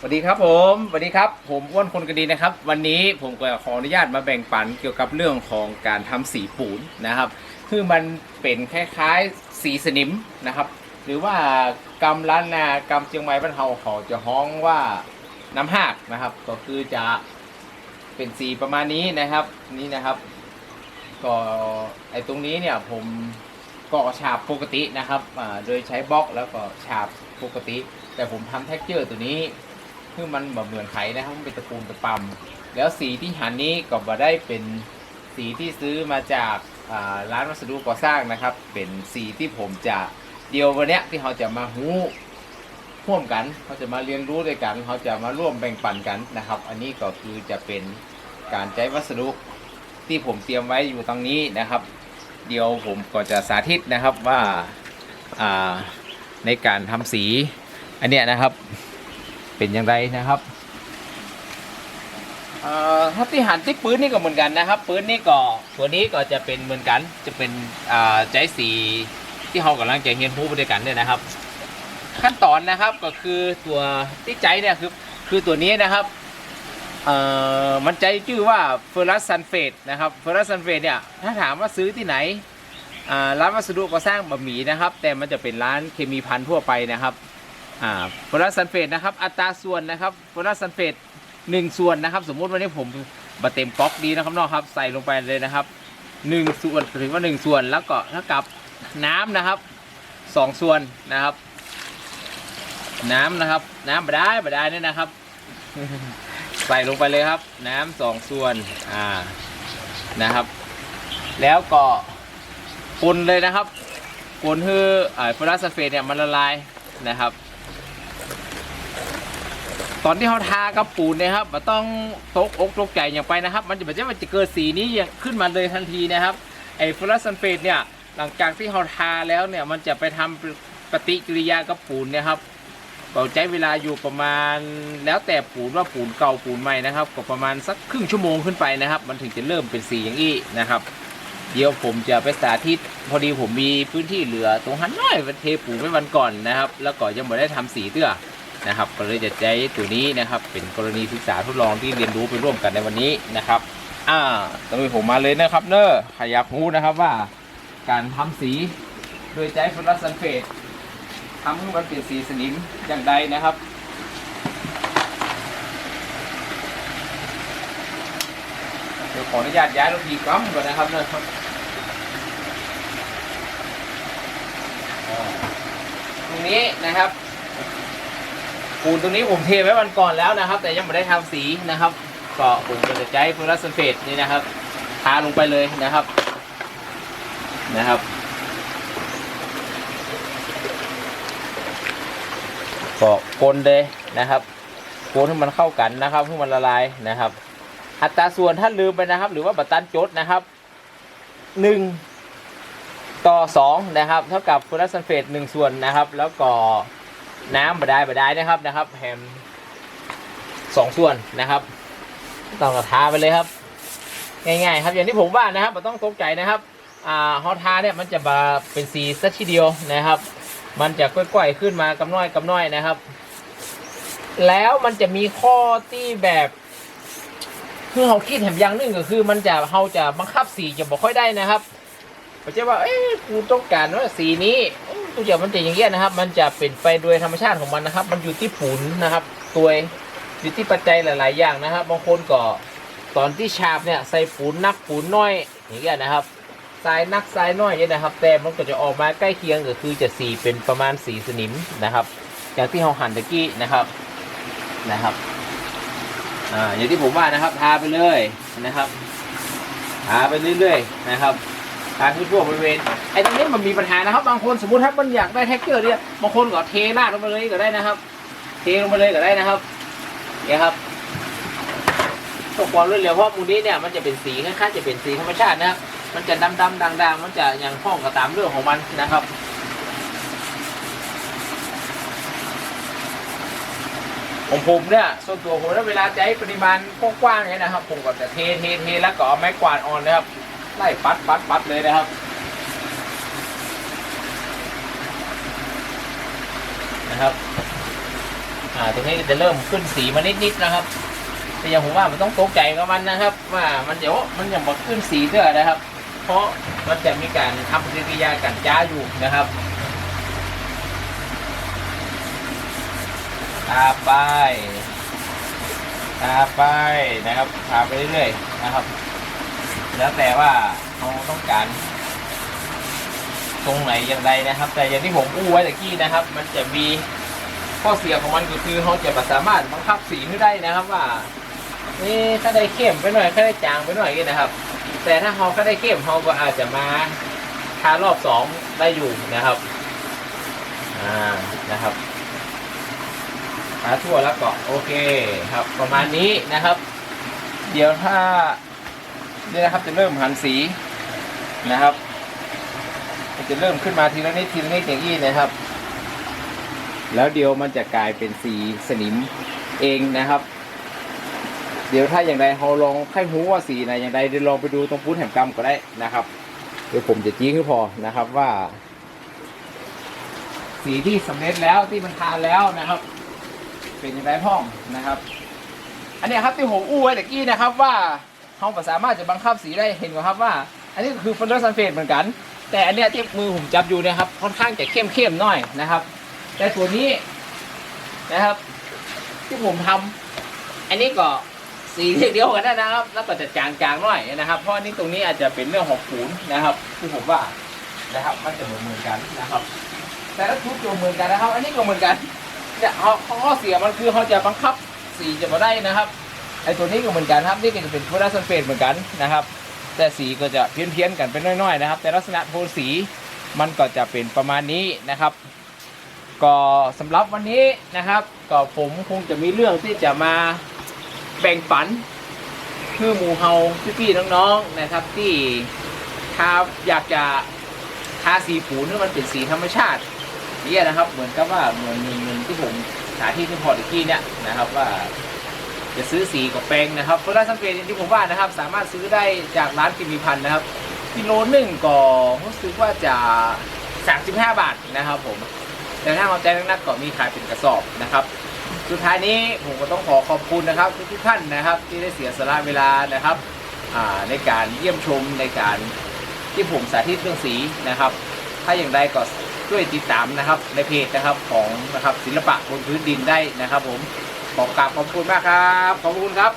สวัสดีครับผมสวัสดีครับ ผมอ้วนคนกระดีนะครับ วันนี้ผมก็ขออนุญาตมาแบ่งปันเกี่ยวกับเรื่องของการทำสีปูนนะครับ คือมันเป็นคล้ายๆสีสนิมนะครับ หรือว่ากำล้านนากำเชียงใหม่บ้านเฮาเขาจะฮ้องว่าน้ำหากนะครับ ก็คือจะเป็นสีประมาณนี้นะครับ นี่นะครับ ก็ไอตรงนี้เนี่ยผมก็ฉาบปกตินะครับโดยใช้บล็อกแล้วก็ฉาบปกติ แต่ผมทำแท็กเจอร์ตัวนี้ คือมันแบบเหมือนไข่นะครับมันเป็นตะปูตะปำแล้วสีที่หันนี้ก็บ่ได้เป็นสีที่ซื้อมาจากร้านวัสดุก่อสร้างนะครับ เป็นสีที่ผมจะเดียววันนี้ที่เขาจะมาหู้ร่วมกันเขาจะมาเรียนรู้ด้วยกันเขาจะมาร่วมแบ่งปันกันนะครับ อันนี้ก็คือจะเป็นการใช้วัสดุที่ผมเตรียมไว้อยู่ตรงนี้นะครับ เดี๋ยวผมก็จะสาธิตนะครับว่าในการทำสีอันเนี้ยนะครับ เป็นอย่างไรนะครับเอ่อถ้าที่หันที่ปืนนี่ก็เหมือนกันนะครับ ปืนนี่ก็ตัวนี้ก็จะเป็นเหมือนกัน จะเป็นอ่าใจสีที่เรากำลังจะเรียนรู้ไปด้วยกันเนี่ยนะครับ ขั้นตอนนะครับก็คือตัวที่ใจเนี่ยคือคือตัวนี้นะครับเอ่อมันใจชื่อว่าเฟอร์รัสซันเฟตนะครับเฟอร์รัสซันเฟตเนี่ยถ้าถามว่าซื้อที่ไหนอ่าร้านวัสดุก่อสร้างบะหมี่นะครับ แต่มันจะเป็นร้านเคมีพันทั่วไปนะครับ อ่าเฟอร์สซันเฟตนะครับ อัตราส่วนนะครับเฟอร์สซันเฟตหนึ่งส่วนนะครับ สมมุติวันนี้ผมบะเต็มก๊อกดีนะครับน้องครับ ใส่ลงไปเลยนะครับหนึ่งส่วนถือว่าหนึ่งส่วนแล้วก็เท่ากับน้ำนะครับสองส่วนนะครับ น้ำนะครับ น้ำบได้บได้เนี่ยนะครับ ใส่ลงไปเลยครับ น้ำสองส่วนอ่านะครับ แล้วก็คนเลยนะครับคนคืออ่าฟลอรัสซัลเฟตเนี่ยมันละลายนะครับ ตอนที่เขาทากับปูนนะครับมันต้องตกอกตกใจอย่างไปนะครับ มันจะแบบว่าจะเกิดสีนี้ขึ้นมาเลยทันทีนะครับไอ้ฟลอรัสซัลเฟตเนี่ยหลังจากที่เขาทาแล้วเนี่ยมันจะไปทำปฏิกิริยากับปูนนะครับก็ใช้เวลาอยู่ประมาณแล้วแต่ปูนว่าปูนเก่าปูนใหม่นะครับก็ประมาณสักครึ่งชั่วโมงขึ้นไปนะครับ มันถึงจะเริ่มเป็นสีอย่างนี้นะครับ เดี๋ยวผมจะไปสาธิต พอดีผมมีพื้นที่เหลือตรงหันน้อยเทปูนไว้วันก่อนนะครับ แล้วก็ยังไม่ได้ทำสีเตื้อ นะครับก็เลยจะใช้ตัวนี้นะครับ เป็นกรณีศึกษาทดลองที่เรียนรู้ไปร่วมกันในวันนี้นะครับอ่าตอนนี้ผมมาเลยนะครับ เนอะใครอยากรู้นะครับว่า การทำสีโดยใช้ฟลูออเรสเซนต์เฟสทำให้มันเป็นสีสนิมอย่างใดนะครับเดี๋ยวขออนุญาตย้ายรถทีกล้องก่อนนะครับเนะครับอ่าตรงนี้นะครับ ปูนตรงนี้ผมเทไว้วันก่อนแล้วนะครับ แต่ยังไม่ได้ทำสีนะครับ ก็ผมก็จะใช้ฟลูออเรสเซนต์เฟสนี่นะครับทาลงไปเลยนะครับนะครับก็กลนเลยนะครับกลนให้มันเข้ากันนะครับให้มันละลายนะครับ อัตราส่วนถ้าลืมไปนะครับ หรือว่าบัตตันจดนะครับหนึ่งต่อสองนะครับ เท่ากับฟลูออเรสเซนต์เฟสหนึ่งส่วนนะครับ แล้วก็ น้ำบดายบดายนะครับนะครับแฮมสองส่วนนะครับต้องกระทาไปเลยครับ ง่ายๆ ครับอย่างที่ผมว่านะครับไม่ต้องตกใจนะครับอ่าฮอทาเนี่ยมันจะมาเป็นสีสักทีเดียวนะครับ มันจะค่อยๆขึ้นมากำน้อยกำน้อยนะครับ แล้วมันจะมีข้อที่แบบคือเขาคิดแถมอย่างหนึงก็คือ มันจะเขาจะบังคับสีจะบอกค่อยได้นะครับไม่ใช่ว่าเอ้ยกูต้องการว่าสีนี้ เอ้ยกูจะมันจะอย่างเงี้ยนะครับ มันจะเป็นไปโดยธรรมชาติของมันนะครับ มันอยู่ที่ผุนนะครับ ตัวอยู่ที่ปัจจัยหลาย ๆ อย่างนะครับ บางคนก็ตอนที่ฉาบเนี่ยใส่ปูนนักปูนน้อยอย่างเงี้ยนะครับทรายนักทรายน้อยเนี่ยนะครับ แต่มันก็จะออกมาใกล้เคียงก็คือจะสีเป็นประมาณสีสนิมนะครับ อย่างที่เราหั่นตะกี้นะครับนะครับอ่าอย่างที่ผมว่านะครับทาไปเลยนะครับทาไปเรื่อย ๆ นะครับ ทาทั่วบริเวณไอ้ตรงนี้มันมีปัญหานะครับ บางคนสมมติถ้ามันอยากได้แท็กเกอร์เนี่ยบางคนก็เทราดลงไปเลยก็ได้นะครับ เทลงไปเลยก็ได้นะครับเนี่ยครับตัวความรวดเร็วเพราะมูลนี้เนี่ยมันจะเป็นสีคล้ายๆจะเป็นสีธรรมชาตินะครับ มันจะดำดำๆด่างๆมันจะอย่างห้องก็ตามเรื่องของมันนะครับของผมเนี่ยส่วนตัวผมถ้าเวลาใช้ปริมาณกว้างๆเนี่ยนะครับ ผมก็จะเทเทเทแล้วก็เอาไม้กวาดออนนะครับ ไล่ปัดปัดปัดเลยนะครับนะครับ อ่าตรงนี้จะเริ่มขึ้นสีมานิดๆนะครับ แต่อย่างผมว่ามันต้องตกใจกับมันนะครับ ว่ามันเดี๋ยวมันยังบอกขึ้นสีเด้อนะครับ เพราะมันจะมีการทำปฏิกิริยากันจ้าอยู่นะครับทาไปทาไปนะครับทาไปเรื่อยๆนะครับ แล้วแต่ว่าเราต้องการ ตรงไหนอย่างไรนะครับ แต่อย่างที่ผมอู้ไว้ตะกี้นะครับ มันจะมีข้อเสียของมันก็คือเขาจะไม่สามารถบังคับสีให้ได้นะครับว่าเอ๊ถ้าได้เข้มไปหน่อยถ้าได้จางไปหน่อยก็นะครับ แต่ถ้าเขาก็ได้เข้มเขาก็อาจจะมาทารอบสองได้อยู่นะครับอ่านะครับทาทั่วแล้วก็โอเคครับ ประมาณนี้นะครับ เดี๋ยวถ้า นี่นะครับจะเริ่มหันสีนะครับจะเริ่มขึ้นมาทีละนิดทีละนิดอย่างนี้นะครับ แล้วเดี๋ยวมันจะกลายเป็นสีสนิมเองนะครับ เดี๋ยวถ้าอย่างไรเราลองให้หูว่าสีไหนอย่างไรเดี๋ยวลองไปดูตรงพุ้นแหมกรรมก็ได้นะครับ เดี๋ยวผมจะจี้ให้พอนะครับว่า สีที่สำเร็จแล้วที่มันทานแล้วนะครับ เป็นอย่างไรพ่องนะครับ อันนี้ครับที่ผมอู้ไว้ตะกี้นะครับว่า เราสามารถจะบังคับสีได้เห็นไหมครับว่า อันนี้ก็คือฟอนเดอร์ซันเฟตเหมือนกัน แต่อันเนี้ยที่มือผมจับอยู่เนะครับค่อนข้างจะเข้มเข้มๆหน่อยนะครับ แต่ตัวนี้นะครับ ที่ผมทำอันนี้ก็สีเดียวกันนะครับ แล้วก็จะจางๆหน่อยนะครับ เพราะอันนี้ตรงนี้อาจจะเป็นเรื่องของปูนนะครับที่ผมว่านะครับมันจะเหมือนเหมือนกันนะครับ แต่ละชุดก็เหมือนกันนะครับ อันนี้ก็เหมือนกันเนี่ยข้อเสียมันคือเขาจะบังคับสีจะมาได้นะครับ อ้ตัวนี้ก็เหมือนกันครับนี่ก็จะเป็นโพลาร์ซันเฟตเหมือนกันนะครับ แต่สีก็จะเพี้ยนๆกันเป็นน้อยๆนะครับ แต่ลักษณะโทนสีมันก็จะเป็นประมาณนี้นะครับ ก็สำหรับวันนี้นะครับ ก็ผมคงจะมีเรื่องที่จะมาแบ่งปันคือหมู่เฮาพี่ๆน้องๆนะครับ ที่ถ้าอยากจะทาสีปูนให้มันเป็นสีธรรมชาติเนี่ยนะครับ เหมือนกับว่าเหมือนเหมือนที่ผมสาธิตที่พอตะกี้เนี่ยนะครับว่า จะซื้อสีกับแปรงนะครับโซดาซัมเฟตที่ผมว่านะครับ สามารถซื้อได้จากร้านกิมีพันธ์นะครับกิโลหนึ่งก็รู้สึกว่าจะ 35 บาทนะครับผมแต่ถ้าเอาใจนักๆก็มีขายเป็นกระสอบนะครับ สุดท้ายนี้ผมก็ต้องขอขอบคุณนะครับทุกท่านนะครับ ที่ได้เสียสละเวลานะครับในการเยี่ยมชมในการที่ผมสาธิตเรื่องสีนะครับ ถ้าอย่างใดก็ช่วยติดตามนะครับในเพจนะครับของนะครับศิลปะบนพื้นดินได้นะครับผม ขอกราบขอบคุณมากครับ ขอบคุณครับ